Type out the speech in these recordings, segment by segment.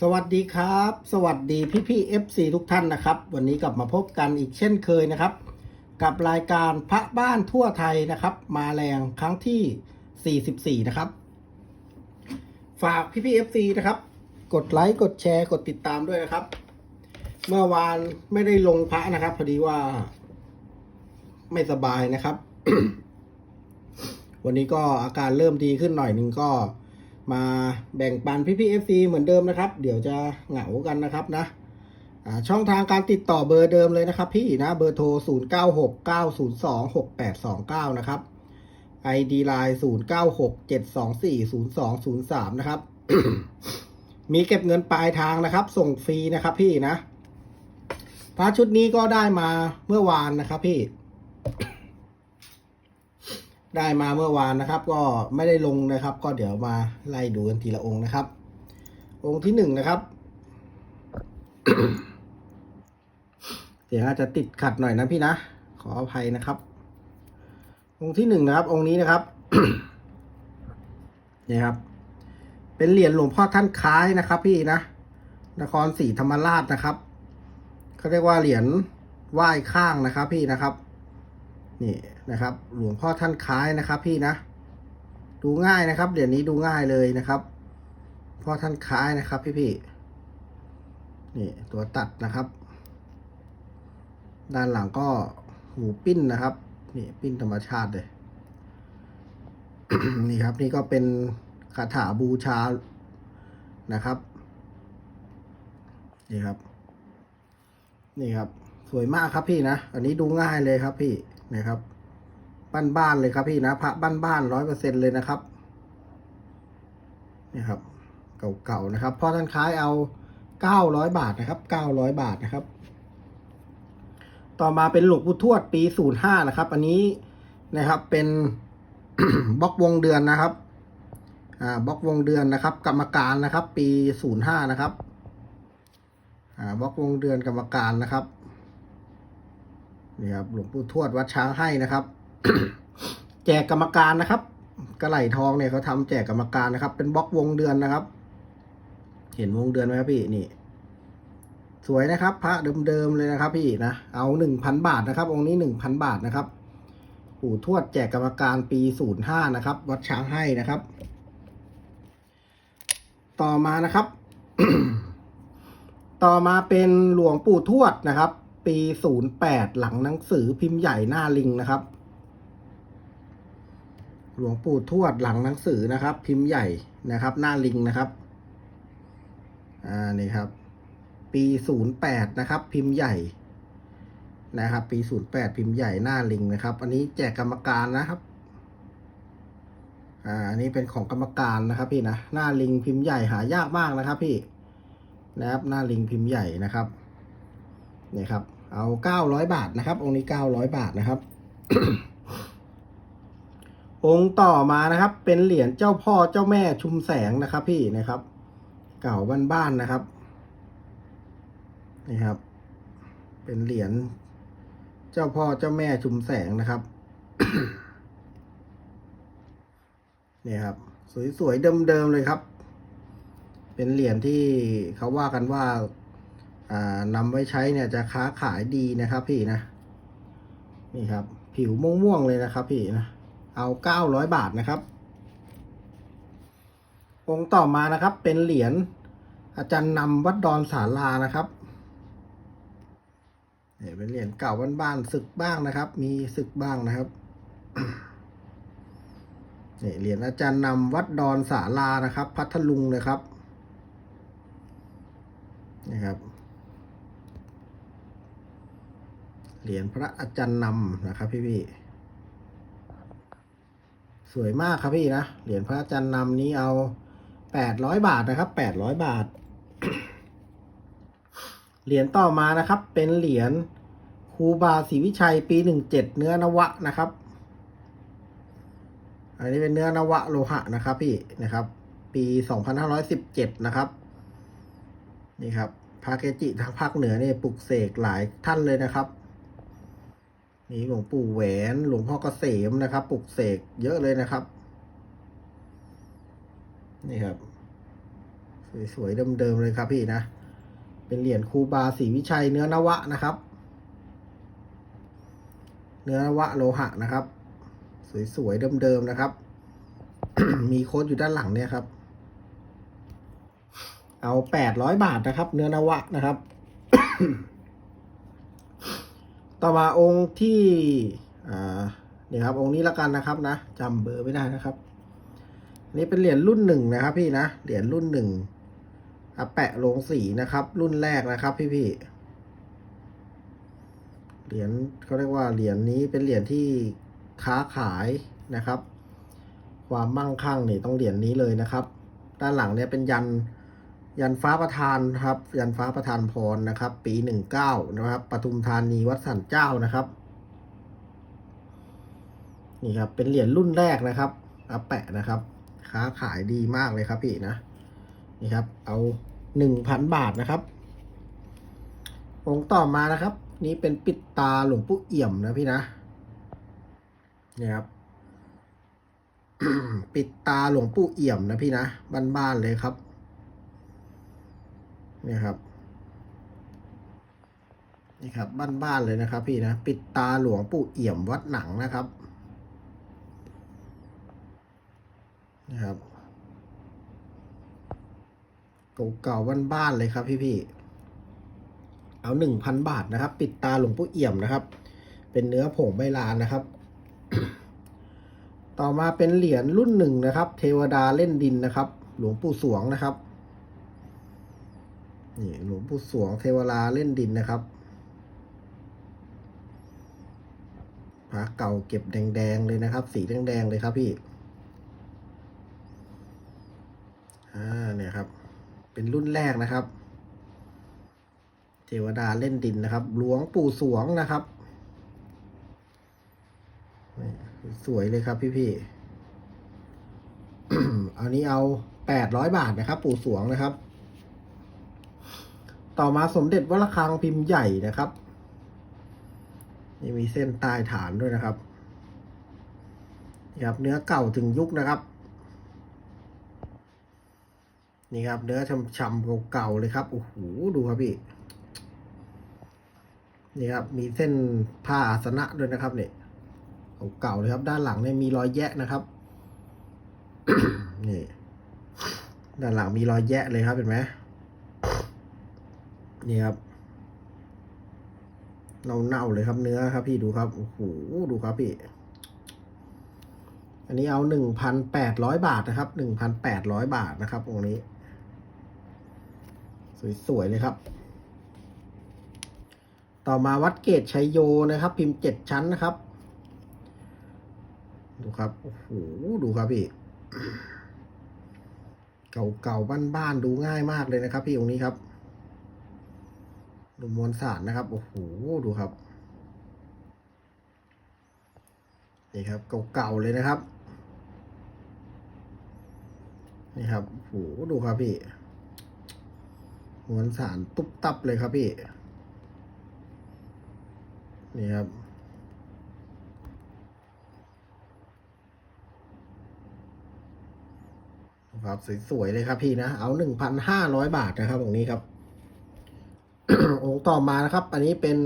สวัสดีครับ สวัสดีพี่พี่เอฟซีทุกท่านนะครับ วันนี้กลับมาพบกันอีกเช่นเคยนะครับ กับรายการพระบ้านทั่วไทยนะครับ มาแรงครั้งที่ 44 นะครับ ฝากพี่พี่เอฟซีนะครับ กดไลค์กดแชร์กดติดตามด้วยนะครับ เมื่อวานไม่ได้ลงพระนะครับ พอดีว่า ไม่สบายนะครับ วันนี้ก็อาการเริ่มดีขึ้นหน่อยนึงก็ มาแบ่งปันพี่พี่เอฟซีเหมือนเดิมนะครับ เดี๋ยวจะเหงากันนะครับนะช่องทางการติดต่อเบอร์เดิมเลยนะครับ พี่นะเบอร์โทร 0 9 6 9 0 2 6 8 2 9 นะครับ ID Line 0 9 6 7 2 4 0 2 0 3 นะครับ มีเก็บเงินปลายทางนะครับ ส่งฟรีนะครับพี่นะพระชุดนี้ก็ได้มาเมื่อวานนะครับพี่ ได้มาเมื่อวานนะครับ ก็ไม่ได้ลงนะครับ ก็เดี๋ยวมาไล่ดูกันทีละองค์นะครับ องค์ที่หนึ่งนะครับเดี๋ยวอาจจะติดขัดหน่อยนะพี่นะขออภัยนะครับ องค์ที่หนึ่งนะครับ องค์นี้นะครับนี่ครับ เป็นเหรียญหลวงพ่อท่านคล้ายนะครับ พี่นะนครศรีธรรมราชนะครับเขาเรียกว่าเหรียญไหว้ข้างนะครับ พี่นะครับ นี่ นะครับ หลวงพ่อท่านคล้ายนะครับ พี่นะ ดูง่ายนะครับเหรียญนี้ดูง่ายเลยนะครับพ่อท่านคล้ายนะครับ พี่พี่นี่ตัวตัดนะครับ ด้านหลังก็หูปิ้นนะครับ นี่ปิ้นธรรมชาติเลยนี่ครับ นี่ก็เป็นคาถาบูชานะครับ นี่ครับ นี่ครับ สวยมากครับพี่นะ อันนี้ดูง่ายเลยครับพี่นะครับ บ้านๆเลยครับพี่นะพระบ้านๆร้อยเปอร์เซ็นเลยนะครับนี่ครับ เก่าๆนะครับพ่อท่านคล้ายเอาเก้าร้อยบาทนะครับเก้าร้อยบาทนะครับ ต่อมาเป็นหลวงปู่ทวดปีศูนย์ห้านะครับ อันนี้นะครับเป็นบล็อกวงเดือนนะครับอ่าบล็อกวงเดือนนะครับ กรรมการนะครับ ปีศูนย์ห้านะครับอ่าบล็อกวงเดือนกรรมการนะครับนี่ครับหลวงปู่ทวดวัดช้างให้นะครับ แจกกรรมการนะครับกระไหลทองเนี่ยเขาทำแจกกรรมการนะครับ เป็นบล็อกวงเดือนนะครับ เห็นวงเดือนไหมครับพี่นี่ สวยนะครับ พระเดิมๆเลยนะครับ พี่นะเอาหนึ่งพันบาทนะครับ องค์นี้หนึ่งพันบาทนะครับปู่ทวดแจกกรรมการปีศูนย์ห้านะครับ วัดช้างให้นะครับ ต่อมานะครับ ต่อมาเป็นหลวงปู่ทวดนะครับ ปีศูนย์แปดหลังหนังสือพิมพ์ใหญ่หน้าลิงนะครับ หลวงปู่ทวดหลังหนังสือนะครับ พิมพ์ใหญ่นะครับ หน้าลิงนะครับ อ่านี่ครับ ปีศูนย์แปดนะครับ พิมพ์ใหญ่นะครับ ปีศูนย์แปดพิมพ์ใหญ่หน้าลิงนะครับ อันนี้แจกกรรมการนะครับ อ่าอันนี้เป็นของกรรมการนะครับ พี่นะหน้าลิงพิมพ์ใหญ่หายากมากนะครับ พี่นะครับหน้าลิงพิมพ์ใหญ่นะครับนี่ครับ เอาเก้าร้อยบาทนะครับ องค์นี้เก้าร้อยบาทนะครับ องค์ต่อมานะครับ เป็นเหรียญเจ้าพ่อเจ้าแม่ชุมแสงนะครับ พี่นะครับ เก่าบ้านๆนะครับนี่ครับ เป็นเหรียญเจ้าพ่อเจ้าแม่ชุมแสงนะครับนี่ครับ สวยๆเดิมๆเลยครับ เป็นเหรียญที่เขาว่ากันว่าอ่านำไว้ใช้เนี่ยจะค้าขายดีนะครับ พี่นะ นี่ครับ ผิวม่วงๆเลยนะครับ พี่นะ เอาเก้าร้อยบาทนะครับ องค์ต่อมานะครับเป็นเหรียญอาจารย์นำวัดดอนสารานะครับเนี่ยเป็นเหรียญเก่าบ้านๆศึกบ้างนะครับ มีศึกบ้างนะครับนี่เหรียญอาจารย์นำวัดดอนสารานะครับ พัทลุงนะครับนี่ครับเหรียญพระอาจารย์นำนะครับพี่พี่ สวยมากครับพี่นะ เหรียญพระอาจารย์นำนี้เอาแปดร้อยบาทนะครับแปดร้อยบาท เหรียญต่อมานะครับ เป็นเหรียญครูบาศรีวิชัยปีหนึ่งเจ็ดเนื้อนวะนะครับ อันนี้เป็นเนื้อนวะโลหะนะครับ พี่นะครับ ปีสองพันห้าร้อยสิบเจ็ดนะครับ นี่ครับพระเกจิทางภาคเหนือเนี่ยปลุกเสกหลายท่านเลยนะครับ นี่หลวงปู่แหวน หลวงพ่อเกษมนะครับ ปลุกเสกเยอะเลยนะครับ นี่ครับสสวยๆเดิมๆเลยครับพี่นะ เป็นเหรียญครูบาศรีวิชัยเนื้อนวะนะครับ เนื้อนวะโลหะนะครับ สวยๆเดิมๆนะครับ มีโค้ดอยู่ด้านหลังเนี่ยครับ เอาแปดร้อยบาทนะครับ เนื้อนวะนะครับ ต่อมาองค์ที่เนี่ยครับองค์นี้ละกันนะครับนะจำเบอร์ไม่ได้นะครับนนี่เป็นเหรียญรุ่นหนึ่งนะครับ พี่นะเหรียญรุ่นหนึ่งอาแปะลงสีนะครับ รุ่นแรกนะครับ พี่พี่ๆเหรียญเขาเรียกว่าเหรียญนี้เป็นเหรียญที่ค้าขายนะครับ ความมั่งคั่งนี่ต้องเหรียญนี้เลยนะครับ ด้านหลังเนี่ยเป็นยัน ยันฟ้าประธานครับ ยันฟ้าประธานพรนะครับ ปีหนึ่งเก้านะครับปทุมธานีวัดสันเจ้านะครับนี่ครับเป็นเหรียญรุ่นแรกนะครับอาแปะนะครับ ค้าขายดีมากเลยครับพี่นะนี่ครับ เอาหนึ่งพันบาทนะครับองค์ต่อมานะครับ นี่เป็นปิดตาหลวงปู่เอี่ยมนะพี่นะนี่ครับปิดตาหลวงปู่เอี่ยมนะพี่นะบ้านๆเลยครับ นี่ครับ นี่ครับบ้านๆเลยนะครับ พี่นะ ปิดตาหลวงปู่เอี่ยมวัดหนังนะครับนะครับเก่าๆบ้านๆเลยครับ พี่ๆเอาหนึ่งพันบาทนะครับ ปิดตาหลวงปู่เอี่ยมนะครับ เป็นเนื้อผงใบลานนะครับ ต่อมาเป็นเหรียญรุ่นหนึ่งนะครับ เทวดาเล่นดินนะครับ หลวงปู่สวงนะครับ นี่หลวงปู่สวงเทวราเล่นดินนะครับพระเก่าเก็บแดงๆเลยนะครับ สีแดงๆเลยครับพี่อ่าเนี่ยครับ เป็นรุ่นแรกนะครับ เทวดาเล่นดินนะครับ หลวงปู่สวงนะครับสวยเลยครับพี่ๆอันนี้เอาแปดร้อยบาทนะครับ ปู่สวงนะครับ ต่อมาสมเด็จวัดระฆังพิมพ์ใหญ่นะครับนี่มีเส้นใต้ฐานด้วยนะครับนี่ครับ เนื้อเก่าถึงยุคนะครับ นี่ครับ เนื้อช่ำๆเก่าๆเลยครับโอ้โหดูครับพี่นี่ครับ มีเส้นผ้าอาสนะด้วยนะครับเนี่ยเก่าๆเลยครับ ด้านหลังเนี่ยมีรอยแยะนะครับนี่ด้านหลังมีรอยแยะเลยครับเห็นไหม นี่ครับเน่าๆเลยครับเนื้อครับพี่ดูครับโอ้โหดูครับพี่ อันนี้เอาหนึ่งพันแปดร้อยบาทนะครับหนึ่งพันแปดร้อยบาทนะครับองนี้ สวยๆเลยครับ ต่อมาวัดเกตชัยโยนะครับ พิมพ์เจ็ดชั้นนะครับ ดูครับโอ้โหดูครับพี่เก่าๆบ้านๆดูง่ายมากเลยนะครับ พี่องค์นี้ครับ ดูมวลสารนะครับ โอ้โห ดูครับ นี่ครับ เก่าๆเลยนะครับ นี่ครับโอ้โห ดูครับพี่ มวลสารตุ๊บตับเลยครับพี่ นี่ครับครับสวยๆเลยครับพี่นะ เอาหนึ่งพันห้าร้อยบาทนะครับตรงนี้ครับ องค์ต่อมานะครับ อันนี้เป็น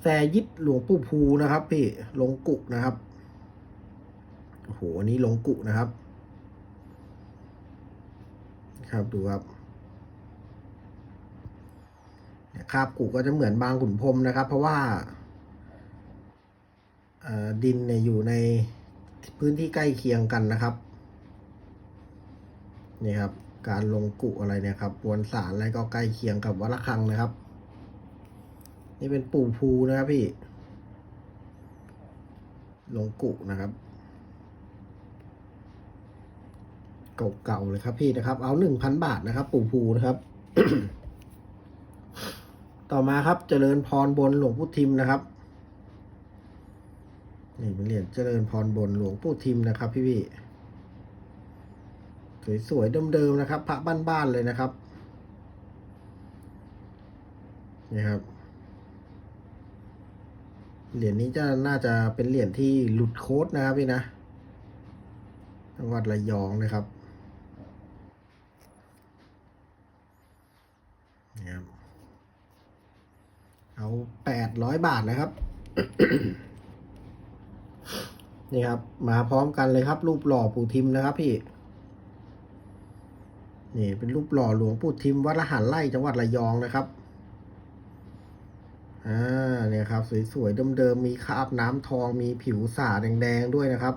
แซยิดหลวงปู่ภูนะครับ พี่ลงกุนะครับโอ้โหอันนี้ลงกุนะครับ ครับดูครับคาบกุก็จะเหมือนบางขุนพรมนะครับ เพราะว่าดินเนี่ยอยู่ในพื้นที่ใกล้เคียงกันนะครับ นี่ครับ การลงกุอะไรเนี่ยครับมวลสารอะไรก็ใกล้เคียงกับวัดระฆังนะครับ นี่เป็นปู่ภูนะครับพี่ ลงกุนะครับ เก่าๆเลยครับพี่นะครับ เอาหนึ่งพันบาทนะครับ ปู่ภูนะครับ ต่อมาครับเจริญพรบนหลวงปู่ทิมนะครับนี่เป็นเหรียญเจริญพรบนหลวงปู่ทิมนะครับ พี่พี่ สวยๆเดิมๆนะครับ พระบ้านๆเลยนะครับนี่ครับเหรียญนี้จะน่าจะเป็นเหรียญที่หลุดโค้ดนะครับพี่นะจังหวัดระยองนะครับนี่ครับเอาแปดร้อยบาทนะครับ นี่ครับ มาพร้อมกันเลยครับ รูปหล่อปู่ทิมนะครับพี่ นี่เป็นรูปหล่อหลวงปู่ทิมวัดละหันไร่จังหวัดระยองนะครับ อ่าเนี่ยครับ สวยๆเดิมๆมีคราบน้ำทองมีผิวสาแดงๆด้วยนะครับ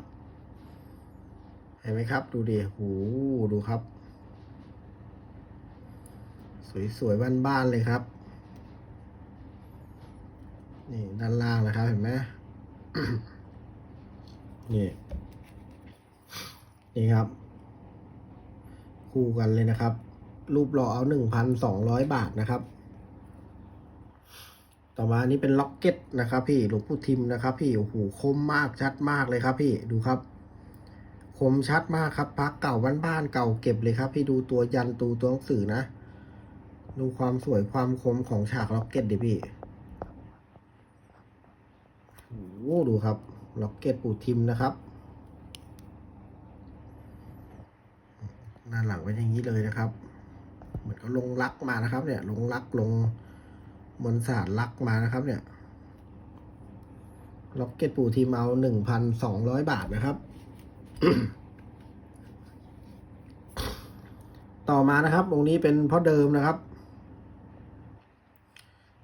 เห็นไหมครับ ดูดิโหดูครับ สวยๆบ้านๆเลยครับ นี่ด้านล่างนะครับ เห็นไหมนี่นี่ครับ คู่กันเลยนะครับ รูปหล่อเอาหนึ่งพันสองร้อยบาทนะครับ ต่อมาอันนี้เป็นล็อกเก็ตนะครับ พี่หลวงปู่ทิมนะครับ พี่โอ้โหคมมากชัดมากเลยครับ พี่ดูครับ คมชัดมากครับพักเก่าบ้านๆเก่าเก็บเลยครับ พี่ดูตัวยันตูตัวหนังสือนะ ดูความสวยความคมของฉากล็อกเก็ตดิพี่โอ้โหดูครับล็อกเก็ตปู่ทิมนะครับ หน้าหลังเป็นอย่างนี้เลยนะครับ เหมือนเขาลงลักมานะครับ เนี่ย ลงลักลงมนสารลักมานะครับ เนี่ยล็อกเก็ตปู่ทิมเอาหนึ่งพันสองร้อยบาทนะครับ ต่อมานะครับองค์นี้เป็นพ่อเดิมนะครับ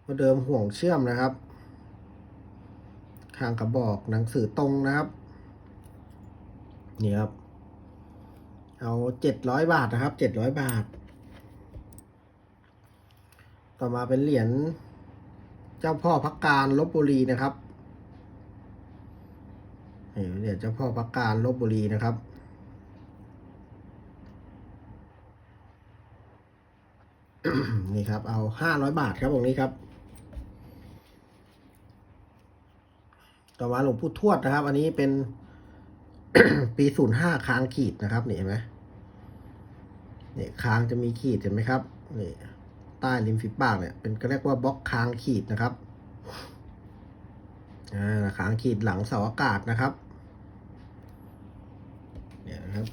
พ่อเดิมห่วงเชื่อมนะครับขางกระบอกหนังสือตรงนะครับ นี่ครับ เอาเจ็ดร้อยบาทนะครับเจ็ดร้อยบาท ต่อมาเป็นเหรียญเจ้าพ่อพักการลบบุรีนะครับนี่เหรียญเจ้าพ่อพักการลบบุรีนะครับนี่ครับ เอาห้าร้อยบาทครับตรงนี้ครับ ต่อมาหลวงปู่ทวดนะครับ อันนี้เป็นปีศูนย์ห้าค้างขีดนะครับนี่เห็นไหม เนี่ยค้างจะมีขีดเห็นไหมครับนี่ใต้ริมฝีปากเนี่ยเป็นก็เรียกว่าบล็อกค้างขีดนะครับอ่าค้างขีดหลังเสาอากาศนะครับ เนี่ยนะครับ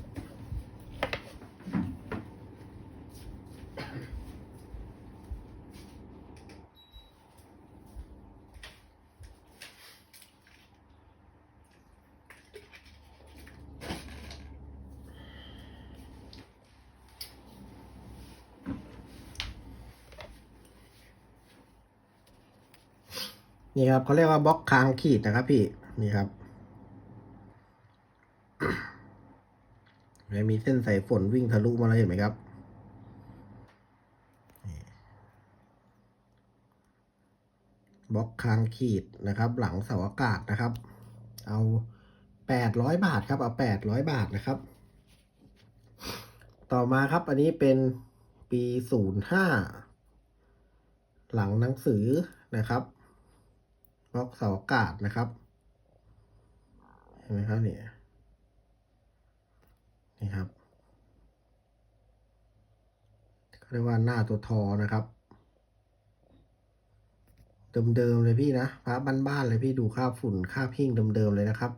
นี่ ครับเขาเรียกว่าบล็อกค้างขีดนะครับพี่นี่ครับแล้วมีเส้นสายฝนวิ่งทะลุมาเลยเห็นไหมครับบล็อกค้างขีดนะครับ หลังเสาอากาศนะครับ เอาแปดร้อยบาทครับ เอาแปดร้อยบาทนะครับ ต่อมาครับ อันนี้เป็นปีศูนย์ห้าหลังหนังสือนะครับ บล็อกเสาอากาศนะครับ เห็นไหมครับเนี่ยนี่ครับเรียกว่าหน้าตัวทอนะครับ เดิมๆเลยพี่นะพระบ้านๆเลยพี่ดูค่าฝุ่นค่าพิ้งเดิมๆเลยนะครับ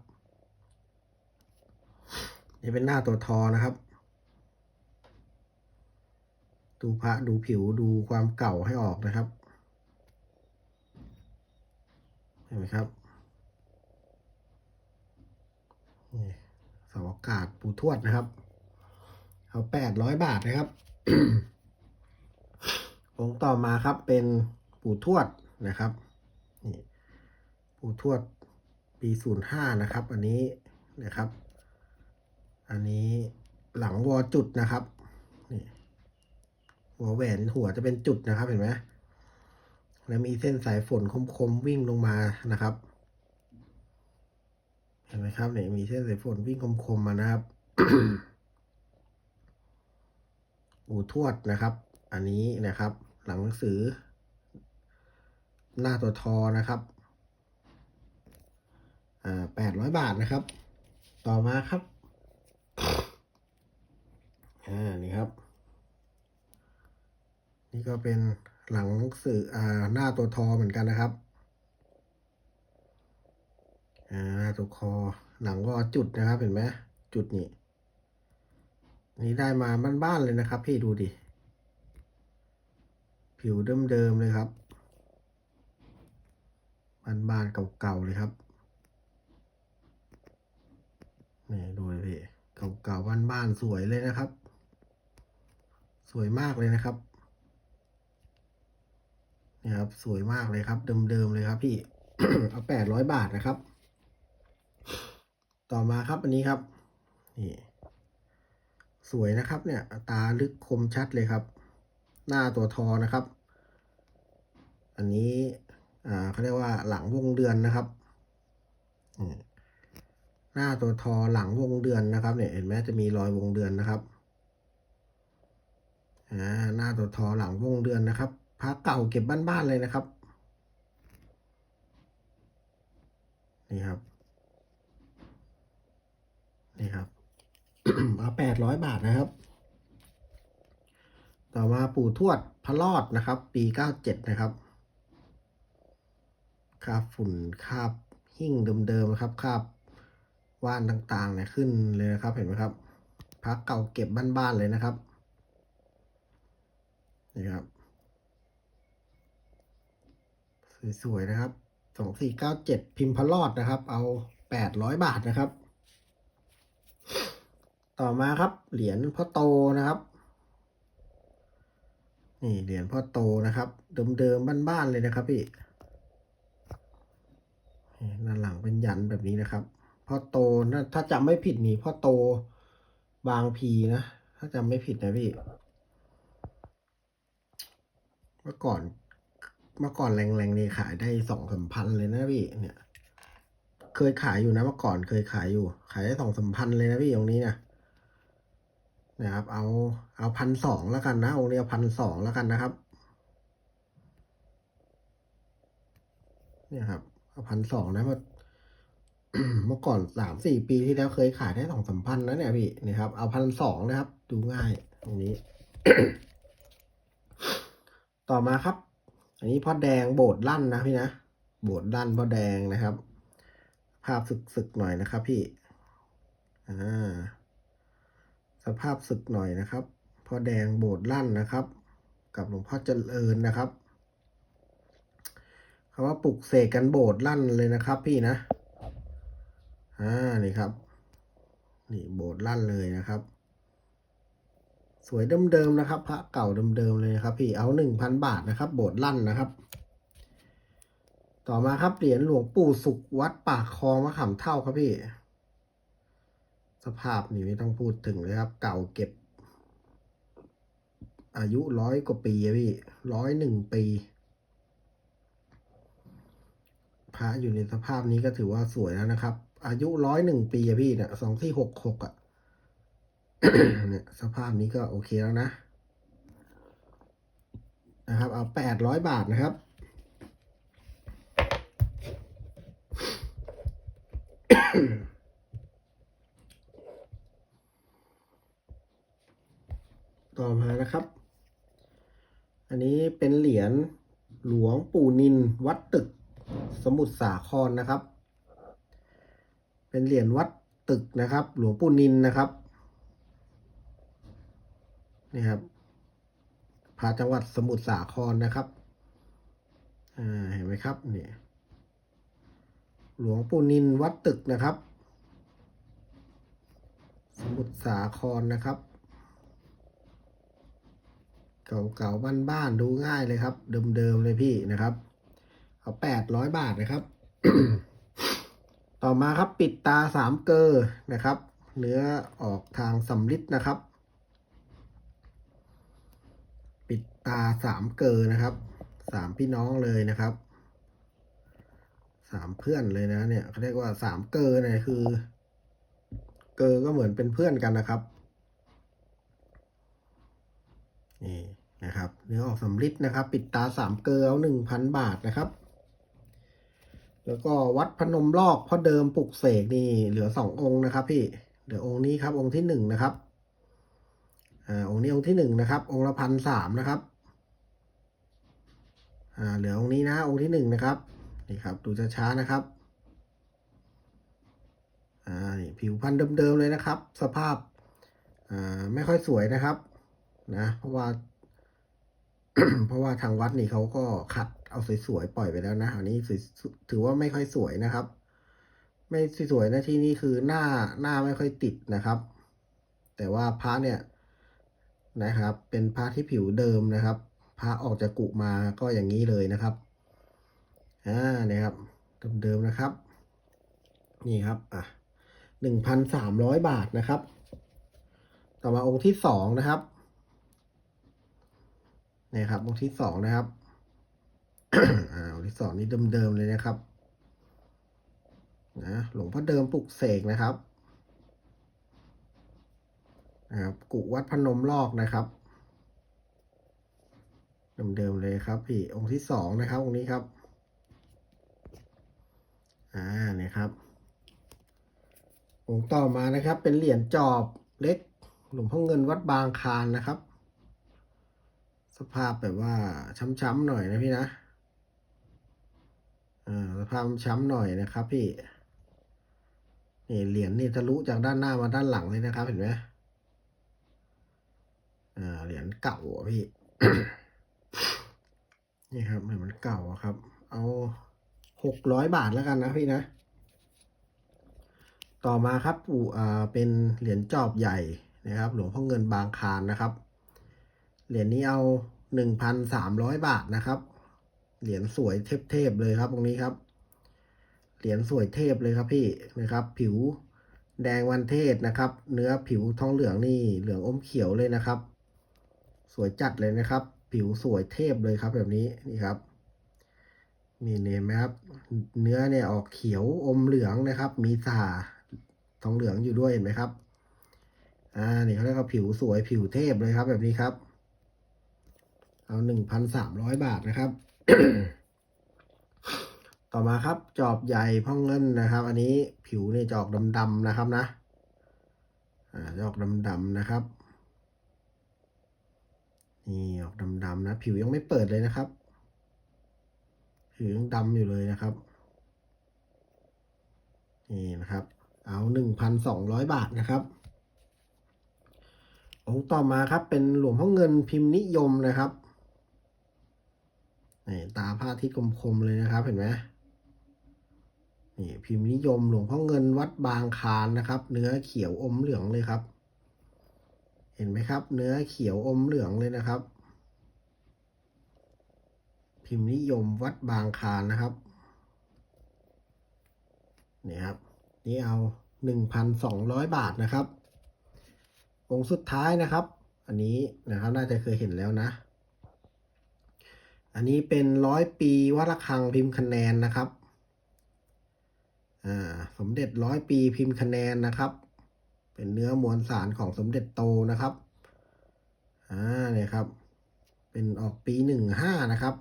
นี่เป็นหน้าตัวทอนะครับ ดูพระดูผิวดูความเก่าให้ออกนะครับ เห็นไหมครับนี่เสาอากาศปูทวดนะครับ เอาแปดร้อยบาทนะครับองต่อมาครับเป็นปูทวดนะครับนี่ปูทวดปีศูนย์ห้านะครับ อันนี้นะครับ อันนี้หลังวอจุดนะครับนี่หัวแหวนหัวจะเป็นจุดนะครับเห็นไหม แล้วมีเส้นสายฝนคมๆวิ่งลงมานะครับ เห็นไหมครับเนี่ยมีเส้นสายฝนวิ่งคมๆมานะครับอูทวดนะครับ อันนี้นะครับ หลังหนังสือ หน้าตัวทอนะครับอ่าแปดร้อยบาทนะครับ ต่อมาครับอ่านี่ครับ นี่ก็เป็น หลังสืออ่าหน้าตัวทอเหมือนกันนะครับอ่าหน้าตัวคอหลังก็จุดนะครับเห็นไหมจุดนี่นี่ได้มาบ้านๆเลยนะครับ พี่ดูดิ ผิวเดิมๆเลยครับบ้านๆเก่าๆเลยครับนี่ดูเลยพี่เก่าๆบ้านๆสวยเลยนะครับ สวยมากเลยนะครับ นี่ครับ สวยมากเลยครับ เดิมๆเลยครับพี่ เอาแปดร้อยบาทนะครับ ต่อมาครับอันนี้ครับ นี่ สวยนะครับ เนี่ย ตาลึกคมชัดเลยครับ หน้าตัวทอนะครับ อันนี้ อ่าเขาเรียกว่าหลังวงเดือนนะครับหน้าตัวทอหลังวงเดือนนะครับ เนี่ยเห็นไหมจะมีรอยวงเดือนนะครับอ่าหน้าตัวทอหลังวงเดือนนะครับ พระเก่าเก็บบ้านๆเลยนะครับ นี่ครับ นี่ครับเอาแปดร้อยบาทนะครับ ต่อมาปู่ทวดพระรอดนะครับ ปีเก้าเจ็ดนะครับคาบฝุ่นคาบหิ้งเดิมๆนะครับคาบว่านต่างๆเนี่ยขึ้นเลยนะครับเห็นไหมครับพักเก่าเก็บบ้านๆเลยนะครับนี่ครับ สวยๆนะครับสองสี่เก้าเจ็ดพิมพ์พระรอดนะครับ เอาแปดร้อยบาทนะครับ ต่อมาครับเหรียญพ่อโตนะครับ นี่เหรียญพ่อโตนะครับ เดิมๆบ้านๆเลยนะครับพี่ด้านหลังเป็นยันแบบนี้นะครับพ่อโตนะถ้าจำไม่ผิดมีพ่อโตบางพีนะ ถ้าจำไม่ผิดนะพี่ เมื่อก่อน เมื่อก่อนแรงๆนี่ขายได้สองสามพันเลยนะพี่เนี่ย เคยขายอยู่นะเมื่อก่อนเคยขายอยู่ ขายได้สองสามพันเลยนะพี่ตรงนี้นะนะครับ เอาเอาพันสองแล้วกันนะองค์นี้เอาพันสองแล้วกันนะครับ เนี่ยครับเอาพันสองนะเมื่อเมื่อก่อนสามสี่ปีที่แล้วเคยขายได้สองสามพันนะเนี่ยพี่นี่ครับ เอาพันสองนะครับ ดูง่ายตรงนี้ ต่อมาครับ อันนี้พ่อแดงโบดลั่นนะพี่นะ โบดลั่นพ่อแดงนะครับ ภาพสึกๆหน่อยนะครับพี่ อ่า สภาพสึกหน่อยนะครับพ่อแดงโบดลั่นนะครับ กับหลวงพ่อเจริญนะครับคำว่าปลุกเสกกันโบดลั่นเลยนะครับ พี่นะ อ่า นี่ครับ นี่โบดลั่นเลยนะครับ สวยเดิมๆนะครับ พระเก่าเดิมๆเลยครับ พี่เอาหนึ่งพันบาทนะครับ โบดลั่นนะครับ ต่อมาครับเหรียญหลวงปู่สุขวัดปากคลองมะขามเท่าครับพี่ สภาพนี่ไม่ต้องพูดถึงเลยครับ เก่าเก็บ อายุร้อยกว่าปีพี่ร้อยหนึ่งปีพระอยู่ในสภาพนี้ก็ถือว่าสวยแล้วนะครับ อายุร้อยหนึ่งปีอะพี่เนี่ยสองที่หกหกอะ เนี่ยสภาพนี้ก็โอเคแล้วนะ นะครับ เอาแปดร้อยบาทนะครับ ต่อมานะครับ อันนี้เป็นเหรียญหลวงปู่นินวัดตึกสมุทรสาครนะครับ เป็นเหรียญวัดตึกนะครับ หลวงปู่นินนะครับ นี่ครับพาจังหวัดสมุทรสาครนะครับอ่าเห็นไหมครับนี่หลวงปู่นินวัดตึกนะครับ สมุทรสาครนะครับ เก่าๆบ้านๆดูง่ายเลยครับ เดิมๆเลยพี่นะครับเอาแปดร้อยบาทนะครับ ต่อมาครับปิดตาสามเกลอนะครับ เนื้อออกทางสำลิดนะครับ ปิด ตาสามเกอนะครับสามพี่น้องเลยนะครับสามเพื่อนเลยนะเนี่ยเขาเรียกว่าสามเกอเนี่ยคือ เกอก็เหมือนเป็นเพื่อนกันนะครับนี่นะครับเนื้อออกสำลิดนะครับ ปิดตาสามเกลอเอาหนึ่งพันบาทนะครับ แล้วก็วัดพนมลอกพ่อเดิมปลุกเสกนี่เหลือสององค์นะครับ พี่เหลือองค์นี้ครับองค์ที่หนึ่งนะครับอ่าองค์นี้องค์ที่หนึ่งนะครับ องค์ละพันสามนะครับ อ่าเหลือองค์นี้นะองค์ที่หนึ่งนะครับนี่ครับดูช้าๆนะครับอ่านี่ผิวพันธุ์เดิมๆเลยนะครับ สภาพอ่าไม่ค่อยสวยนะครับ นะเพราะว่า เพราะว่าทางวัดนี่เขาก็คัดเอาสวยๆปล่อยไปแล้วนะอันนี้ถือว่าไม่ค่อยสวยนะครับ ไม่สวยนะที่นี่คือหน้าหน้าไม่ค่อยติดนะครับ แต่ว่าพระเนี่ยนะครับ เป็นพระที่ผิวเดิมนะครับ พระออกจากกุมาก็อย่างนี้เลยนะครับอ่าเนี่ยครับเดิมๆนะครับ นี่ครับอะหนึ่งพันสามร้อยบาทนะครับ ต่อมาองค์ที่สองนะครับนี่ครับองค์ที่สองนะครับอ่าองค์ที่สองนี่เดิมๆเลยนะครับนะหลวงพ่อเดิมปลุกเสกนะครับนะครับกุวัดพนมลอกนะครับ เดิมๆเลยครับ พี่องค์ที่สองนะครับองค์นี้ครับอ่าเนี่ยครับ องค์ต่อมานะครับ เป็นเหรียญจอบเล็กหลวงพ่อเงินวัดบางคานนะครับ สภาพแบบว่าช้ำๆหน่อยนะพี่นะอ่าสภาพช้ำหน่อยนะครับ พี่นี่เหรียญนี่ทะลุจากด้านหน้ามาด้านหลังเลยนะครับ เห็นไหมอ่าเหรียญเก่าอะพี่ นี่ครับเหมือนมันเก่าครับ เอาหกร้อยบาทแล้วกันนะพี่นะ ต่อมาครับอูอ่าเป็นเหรียญจอบใหญ่นะครับ หลวงพ่อเงินบางคานนะครับ เหรียญนี้เอาหนึ่งพันสามร้อยบาทนะครับ เหรียญสวยเทพๆเลยครับตรงนี้ครับ เหรียญสวยเทพเลยครับพี่นะครับ ผิวแดงวันเทศนะครับ เนื้อผิวทองเหลืองนี่เหลืองอมเขียวเลยนะครับ สวยจัดเลยนะครับ ผิวสวยเทพเลยครับแบบนี้นี่ครับนี่เห็นไหมครับ เนื้อเนี่ยออกเขียวอมเหลืองนะครับ มีสาทองเหลืองอยู่ด้วยเห็นไหมครับ อ่านี่เขาเรียกว่าผิวสวยผิวเทพเลยครับ แบบนี้ครับ เอาหนึ่งพันสามร้อยบาทนะครับ ต่อมาครับ จอบใหญ่พ่องเงินนะครับ อันนี้ผิวเนี่ยจอกดำๆนะครับนะ อ่าจะออกดำๆนะครับ นี่ออกดำๆนะ ผิวยังไม่เปิดเลยนะครับ ผิวยังดำอยู่เลยนะครับ นี่นะครับ เอาหนึ่งพันสองร้อยบาทนะครับ องค์ต่อมาครับเป็นหลวงพ่อเงินพิมพ์นิยมนะครับนี่ตาผ้าที่คมๆเลยนะครับ เห็นไหมนี่พิมพ์นิยมหลวงพ่อเงินวัดบางคานนะครับ เนื้อเขียวอมเหลืองเลยครับ ห็นไหมครับ เนื้อเขียวอมเหลืองเลยนะครับ พิมพ์นิยมวัดบางคานนะครับนี่ครับ นี่เอาหนึ่งพันสองร้อยบาทนะครับ องค์สุดท้ายนะครับ อันนี้นะครับน่าจะเคยเห็นแล้วนะ อันนี้เป็นร้อยปีวัดระฆังพิมพ์คะแนนนะครับ อ่า สมเด็จร้อยปีพิมพ์คะแนนนะครับ เป็นเนื้อมวลสารของสมเด็จโตนะครับ อ่าเนี่ยครับ เป็นออกปีหนึ่งห้านะครับ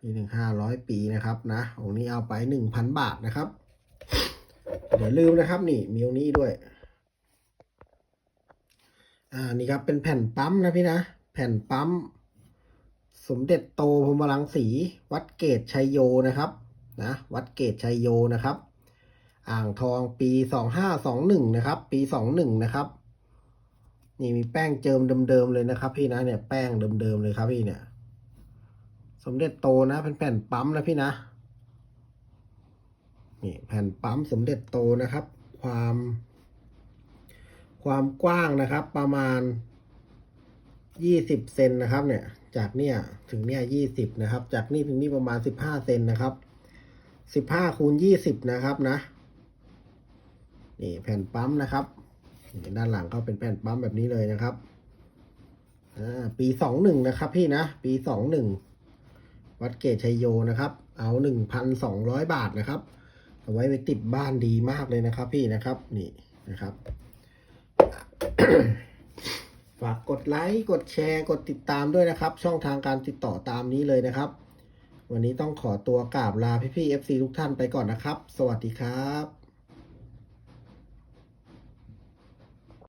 ปีหนึ่งห้าร้อยปีนะครับนะ องค์นี้เอาไปหนึ่งพันบาทนะครับ เดี๋ยวลืมนะครับนี่มีองค์นี้ด้วย อ่านี่ครับเป็นแผ่นปั๊มนะพี่นะ แผ่นปั๊ม สมเด็จโตพรมรังสี วัดเกตชัยโยนะครับ นะ วัดเกตชัยโยนะครับ อ่างทองปีสองห้าสองหนึ่งนะครับ ปีสองหนึ่งนะครับ นี่มีแป้งเจิมเดิมๆเลยนะครับ พี่นะเนี่ยแป้งเดิมๆเลยครับพี่เนี่ย สมเด็จโตนะเป็นแผ่นปั๊มนะพี่นะนี่แผ่นปั๊มสมเด็จโตนะครับ ความ ความกว้างนะครับ ประมาณยี่สิบเซนนะครับ เนี่ย จากเนี่ยถึงเนี่ยยี่สิบนะครับ จากนี่ถึงนี่ประมาณสิบห้าเซนนะครับสิบห้าคูณยี่สิบนะครับนะ นี่แผ่นปั๊มนะครับด้านหลังก็เป็นแผ่นปั๊มแบบนี้เลยนะครับปีสองหนึ่งนะครับพี่นะ ปีสองหนึ่งวัดเกตชัยโยนะครับ เอาหนึ่งพันสองร้อยบาทนะครับ เอาไว้ไปติดบ้านดีมากเลยนะครับ พี่นะครับนี่นะครับ ฝากกดไลค์กดแชร์กดติดตามด้วยนะครับ ช่องทางการติดต่อตามนี้เลยนะครับ วันนี้ต้องขอตัวกราบลาพี่ๆ FC ทุกท่านไปก่อนนะครับ สวัสดีครับ